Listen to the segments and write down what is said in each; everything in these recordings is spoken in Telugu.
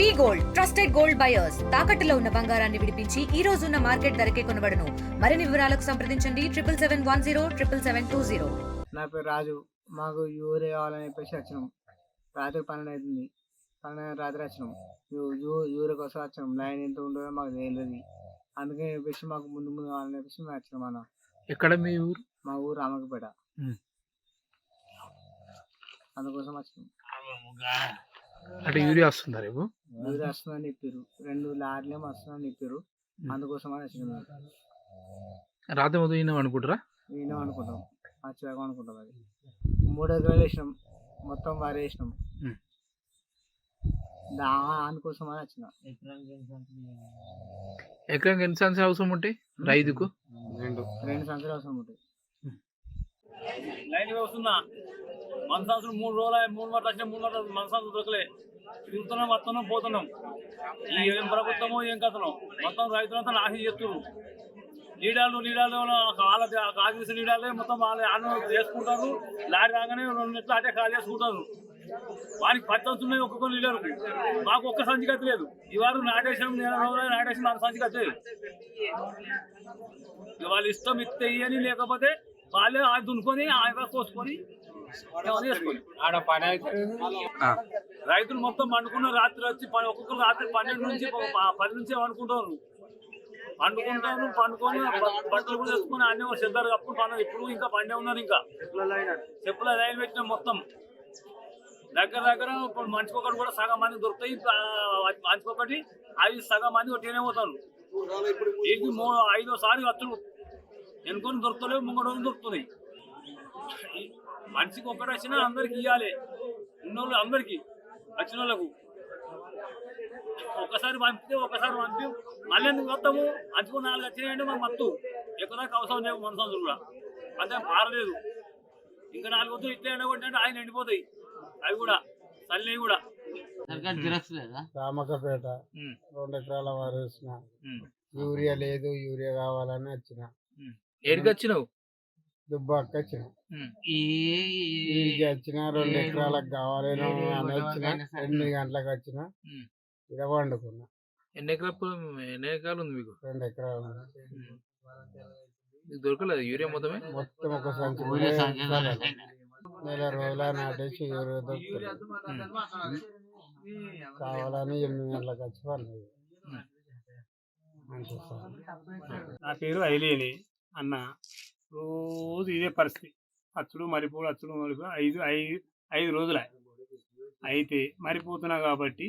V gold trusted gold buyers. తాకట్టులో ఉన్న బంగారాన్ని విడిపించి ఈ రోజు ఉన్న మార్కెట్ ధరకే కొనబడను. మరిన్ని వివరాలకు సంప్రదించండి. Triple seven one zero triple seven two zero. నా పేరు రాజు. మాకు యూరియా కావాలని చెప్పేసి వచ్చినాం. రాత్రి పన్నెండు అవుతుంది. పన్నెండు రాత్రి వచ్చినాం. యూ- యూ- యూరియా కోసం వచ్చినాం. లైన్ ఎంత ఉంటుందో మాకు తెలియదు. అందుకే చెప్పేసి మాకు ముందు ముందు కావాలని చెప్పేసి మేము వచ్చినాం అన్న. ఎక్కడ మీ ఊరు? మా ఊరు రామకపేట. అందుకోసం వచ్చినాం. అంటే యూరియా వస్తుందా రేపు? యూరియా వస్తుందని చెప్పారు రెండు లారీలు ఏమో వస్తుందని చెప్పారు అందుకోసం అని వచ్చినాం. రాత్రి మొదలు ఈయన అనుకుంటారా వినాం అనుకుంటాం వచ్చాక అనుకుంటాం అది. మూడు ఎకరాలు వేసినాం. మొత్తం వరి వేసినాం. దానికోసం అని వచ్చిన. ఎకరానికి ఎన్ని సంవత్సరాలు అవసరం ఉంటాయి రైతుకు? రెండు రెండు సంవత్సరాలు అవసరం ఉంటాయి మన సంవత్సరం మూడు రోజులు మూడు మాటలు వచ్చిన మూడు మాటలు మన సంవత్సరం దొరకలే. తిరుగుతున్నాం వస్తున్నాం పోతున్నాం. ఈ ఏం ప్రభుత్వమో ఏం కథనో? మొత్తం రైతులంతా నాశనం చేస్తున్నారు లీడాలు లీడాలు వాళ్ళ కాంగ్రెస్ లీడాలే మొత్తం వాళ్ళ అన్న చేసుకుంటారు. లారీ రాగానే రెండు నెట్లు అటే ఖాళీ చేసుకుంటారు. వారికి పత్తి ఒక్కొక్క లీడర్కు మాకు ఒక్క సంచికత లేదు. ఇవాళ నాటేశం నాటేసాం నెల రోజులు నాకు సంచికత లేదు. ఇక వాళ్ళ ఇష్టం ఇస్తే అని లేకపోతే వాళ్ళే ఆ దున్నుకొని ఆయన కోసుకొని రైతులు మొత్తం పండుకున్న రాత్రి వచ్చి ఒక్కొక్కరు రాత్రి పన్నెండు నుంచి పది నుంచి పండుకుంటారు. పండుకుంటారు పండుకొని బట్టలు కూడా వేసుకొని అన్ని సిద్ధారు కప్పుకుని పండు ఇప్పుడు ఇంకా పండే ఉన్నారు ఇంకా. చెప్పుల లైన్ పెట్టిన మొత్తం. దగ్గర దగ్గర ఇప్పుడు మనిషికొకటి కూడా సగం మంది దొరుకుతాయి. ఆ, మనిషికొకటి అవి సగం మంది ఒకటినే పోతారు. ఇది మూ ఐదోసారి అత్తులు ఎన్నుకొని దొరుకుతలేవు ముంగడు దొరుకుతున్నాయి. మనిషికి ఒక్కటి వచ్చినా అందరికి ఇవ్వాలి ఉన్నోళ్ళు అందరికి వచ్చిన వాళ్ళకు ఒక్కసారి పంపితే ఒక్కసారి పంపి మళ్ళీ ఎందుకు వస్తాము? అంచుకు నాలుగు వచ్చినాయంటే మాకు మత్తు. ఎక్కదాకా అవసరం లేవు మన సంవత్సరం కూడా. అదే పారలేదు. ఇంకా నాలుగు వద్దు ఇట్లా ఎండగొట్టినట్టు ఆయన ఎండిపోతాయి. అవి కూడా తల్లి కూడా. రామకపేట. రెండు ఎకరాల వారు. యూరియా లేదు యూరియా కావాలని వచ్చిన. ఏడికి వచ్చినావు? దుబ్బాక వచ్చిన. వీడికి వచ్చిన రెండు ఎకరాలకు కావాలి అని వచ్చిన ఎనిమిది గంటలకు వచ్చిన. ఇక్కడ వండుకున్నా ఎన్ని ఎకరాలు పొలం ఎన్ని ఎకరాలు ఉంది మీకు? రెండు ఎకరాలు ఉంది. మీకు దొరకలేదు యూరియా మొత్తమే? మొత్తం ఒక సంచి నెల రోజుల నాటేసి యూరియా దొరుకుతుంది కావాలని ఎనిమిది గంటలకు వచ్చి సార్. నా పేరు ఐలేని అన్న. రోజు ఇదే పరిస్థితి. అచ్చుడు మరిపోడు అచ్చుడు మరిపో ఐదు ఐదు ఐదు రోజుల. అయితే మరిపోతున్నా కాబట్టి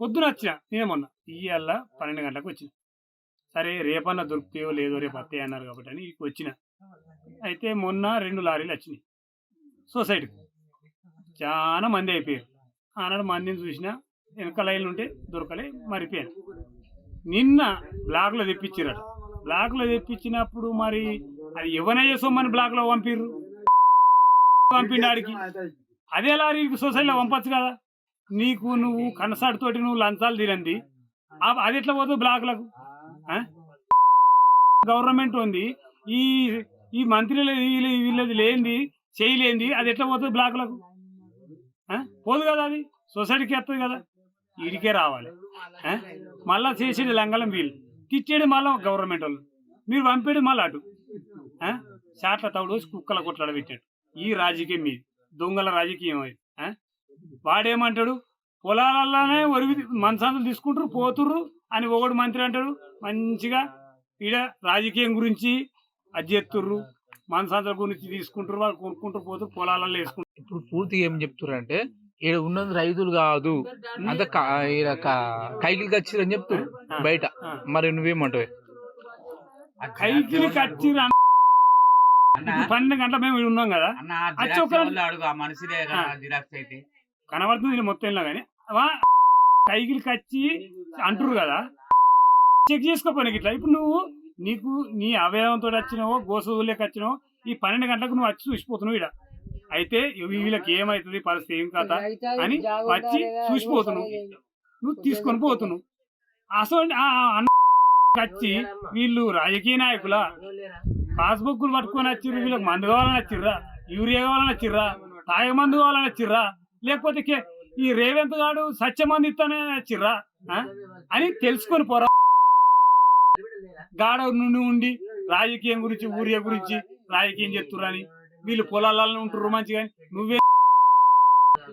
పొద్దున వచ్చిన నేను మొన్న ఇయ్యాల పన్నెండు గంటలకు వచ్చిన. సరే రేపన్నా దొరుకుతాయో లేదో రేపు వస్తాయి అన్నారు కాబట్టి అని వచ్చిన. అయితే మొన్న రెండు లారీలు వచ్చినాయి. సొసైటీకి చాలా మంది అయిపోయారు. ఆనాడు మందిని చూసిన వెనక లైన్లు ఉంటే దొరకలే మరిపోయాను నిన్న బ్లాక్లో తెప్పించారు బ్లాక్లో తెప్పించినప్పుడు మరి అది ఎవరైనా సొమ్మని బ్లాక్లో పంపిర్రు. పంపినాడికి అదే లారీ సొసైటీలో పంపచ్చు కదా. నీకు నువ్వు కనసాటితోటి నువ్వు లంచాలు తినంది అది ఎట్లా పోతుంది బ్లాక్లకు గవర్నమెంట్ ఉంది. ఈ ఈ మంత్రులు వీళ్ళు వీళ్ళది లేనిది చేయలేంది అది ఎట్లా పోతుంది బ్లాక్లకు పోదు కదా అది. సొసైటీకి వస్తుంది కదా. వీడికే రావాలి. మళ్ళీ మళ్ళా చేసేది లంగలం వీళ్ళు. తిట్టేది మళ్ళా గవర్నమెంట్ వాళ్ళు. మీరు పంపేది మళ్ళీ అటు. చాట్ల తవుడు వేసి కుక్కల కొట్లాడ పెట్టాడు ఈ రాజకీయం మీది. దొంగల రాజకీయం అది? వాడేమంటాడు? పొలాలలోనే ఒరిగి మనసాంతులు తీసుకుంటారు పోతుర్రు అని ఒకడు మంత్రి అంటాడు. మంచిగా ఈడ రాజకీయం గురించి అది చేస్తుర్రు మనసాంతుల గురించి తీసుకుంటారు వాళ్ళు కొనుక్కుంటూ పోతారు పొలాలలో వేసుకుంటారు ఇప్పుడు పూర్తిగా ఏం చెప్తున్నారు ఈడ ఉన్నది రైతులు కాదు అంత కా- ఈడ కా- కైకిలికి వచ్చిరని చెప్తారు బయట. మరి నువ్వేమంటావు? కైకిలి కచ్చి పన్నెండు గంటల మేము ఉన్నాం కదా. అయితే. కనబడుతుంది మొత్తం ఇలా కానీ. కైకిలి కచ్చి అంటురు కదా. చెక్ చేసుకోపోయి ఇట్లా ఇప్పుడు నువ్వు నీకు నీ అవయవంతో వచ్చినావో గోసూలేకి వచ్చినావో ఈ పన్నెండు గంటలకు నువ్వు వచ్చి చూసిపోతున్నావు ఇక్కడ అయితే వీళ్ళకి ఏమవుతుంది పరిస్థితి ఏం కథ అని వచ్చి చూసిపోతున్నావు. నువ్వు తీసుకొని పోతున్నావు. అసలు అన్న వచ్చి వీళ్ళు రాజకీయ నాయకుల? పాస్బుక్లు పట్టుకొని వచ్చిర్రు వీళ్ళకి మందు కావాలని వచ్చిర్రా? యూరియా కావాలని వచ్చిర్రా? తాగే మందు కావాలని వచ్చిర్రా? లేకపోతే ఈ రేవంత్ గాడు సత్యమంది ఇస్తానే చిర్రా ఆ? అని తెలుసుకొని పోరా. గాడ నుండి ఉండి రాజకీయం గురించి ఊరియా గురించి రాజకీయం చెప్తుర్రని వీళ్ళు పొలాలలో ఉంటుర్రు మంచిగా నువ్వే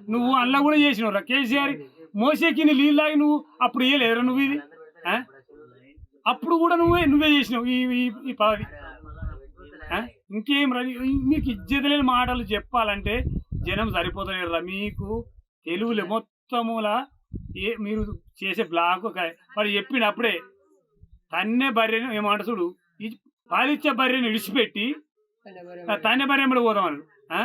నువ్వు అల్ల కూడా చేసినవురా కేసీఆర్ మోసేకి నీళ్ళు తాగి నువ్వు అప్పుడు వేయలేదురా నువ్వు ఇది? ఆ? అప్పుడు కూడా నువ్వే నువ్వే చేసినావు ఈ ఈ- పదవి. ఇంకేం రవి మీకు ఇజ్జత లేని మాటలు చెప్పాలంటే జనం సరిపోతలేరురా మీకు తెలుగులే మొత్తములా ఏ మీరు చేసే బ్లాక్ వాడు చెప్పినప్పుడే తన్నే బర్రెను ఏమంట చూడు పాలిచ్చే భార్యను విడిచిపెట్టి తన్నే బర్రె ఎంబడి పోదాం ఆ?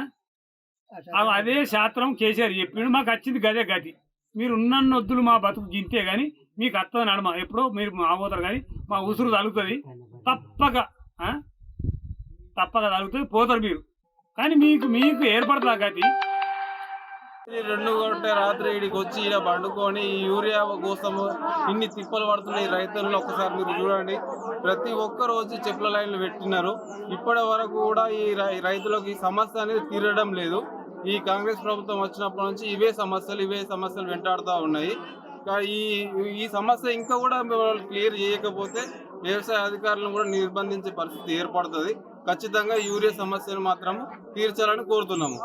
అదే శాస్త్రం కేసీఆర్ చెప్పిండు. మాకు వచ్చింది గదే గతి. మీరు ఉన్న వద్దులు మా బతుకు గింతే కానీ మీకు అత్తది నడమ ఎప్పుడో మీరు మా పోతారు కానీ మా ఉసురు తగులుతుంది. తప్పక ఆ? తప్పక తగులుతుంది పోతారు మీరు. కానీ మీకు మీకు ఏర్పడతా గతి. రెండు గంటే రాత్రి ఇడికి వచ్చి ఈడ పండుకొని యూరియా కోసం ఇన్ని తిప్పలు పడుతున్నాయి రైతులను ఒక్కసారి మీరు చూడండి. ప్రతి ఒక్కరోజు చెప్పుల లైన్లు పెట్టినారు. ఇప్పటి వరకు కూడా ఈ రైతులకు ఈ సమస్య అనేది తీరడం లేదు. ఈ కాంగ్రెస్ ప్రభుత్వం వచ్చినప్పటి నుంచి ఇవే సమస్యలు ఇవే సమస్యలు వెంటాడుతూ ఉన్నాయి. ఈ ఈ సమస్య ఇంకా కూడా క్లియర్ చేయకపోతే వ్యవసాయ అధికారులను కూడా నిర్బంధించే పరిస్థితి ఏర్పడుతుంది. ఖచ్చితంగా యూరియా సమస్యను మాత్రం తీర్చాలని కోరుతున్నాము.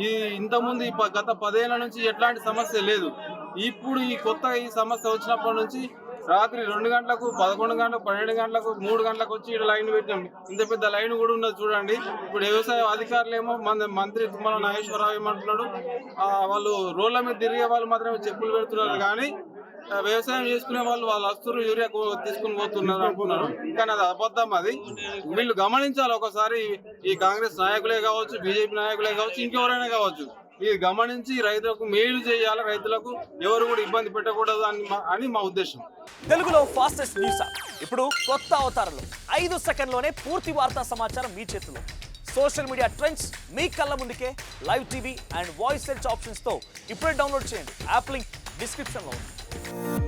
ఈ ఇంతకుముందు ఈ ప- గత పదేళ్ళ నుంచి ఎట్లాంటి సమస్య లేదు. ఇప్పుడు ఈ కొత్త ఈ సమస్య వచ్చినప్పటి నుంచి రాత్రి రెండు గంటలకు పదకొండు గంటలకు పన్నెండు గంటలకు మూడు గంటలకు వచ్చి ఇక్కడ లైన్ పెట్టాం ఇంత పెద్ద లైన్ కూడా ఉన్నది చూడండి. ఇప్పుడు వ్యవసాయ అధికారులు ఏమో మన మంత్రి తుమ్మల నాగేశ్వరరావు ఏమంటున్నాడు? ఆ, వాళ్ళు రోడ్ల మీద తిరిగే వాళ్ళు మాత్రమే చెప్పులు పెడుతున్నారు కానీ వ్యవసాయం చేసుకునే వాళ్ళు వాళ్ళు వస్తున్నారు యూరియా తీసుకుని పోతున్నారు అనుకున్నారు కానీ అది అబద్ధం అది. వీళ్ళు గమనించాలి ఒకసారి ఈ కాంగ్రెస్ నాయకులే కావచ్చు బీజేపీ నాయకులే కావచ్చు ఇంకెవరైనా కావచ్చు. ఇది గమనించి రైతులకు మేలు చేయాలి. రైతులకు ఎవరు కూడా ఇబ్బంది పెట్టకూడదు అని మా- అని మా ఉద్దేశం. తెలుగులో ఫాస్టెస్ట్ న్యూస్ ఇప్పుడు కొత్త అవతారంలో. ఐదు సెకండ్లోనే పూర్తి వార్తా సమాచారం మీ చేతిలో. సోషల్ మీడియా ట్రెండ్స్ మీ కళ్ళ ముందుకే. Live TV and voice search ఆప్షన్స్తో ఇప్పుడే డౌన్లోడ్ చేయండి. యాప్ లింక్ డిస్క్రిప్షన్లో ఉంది.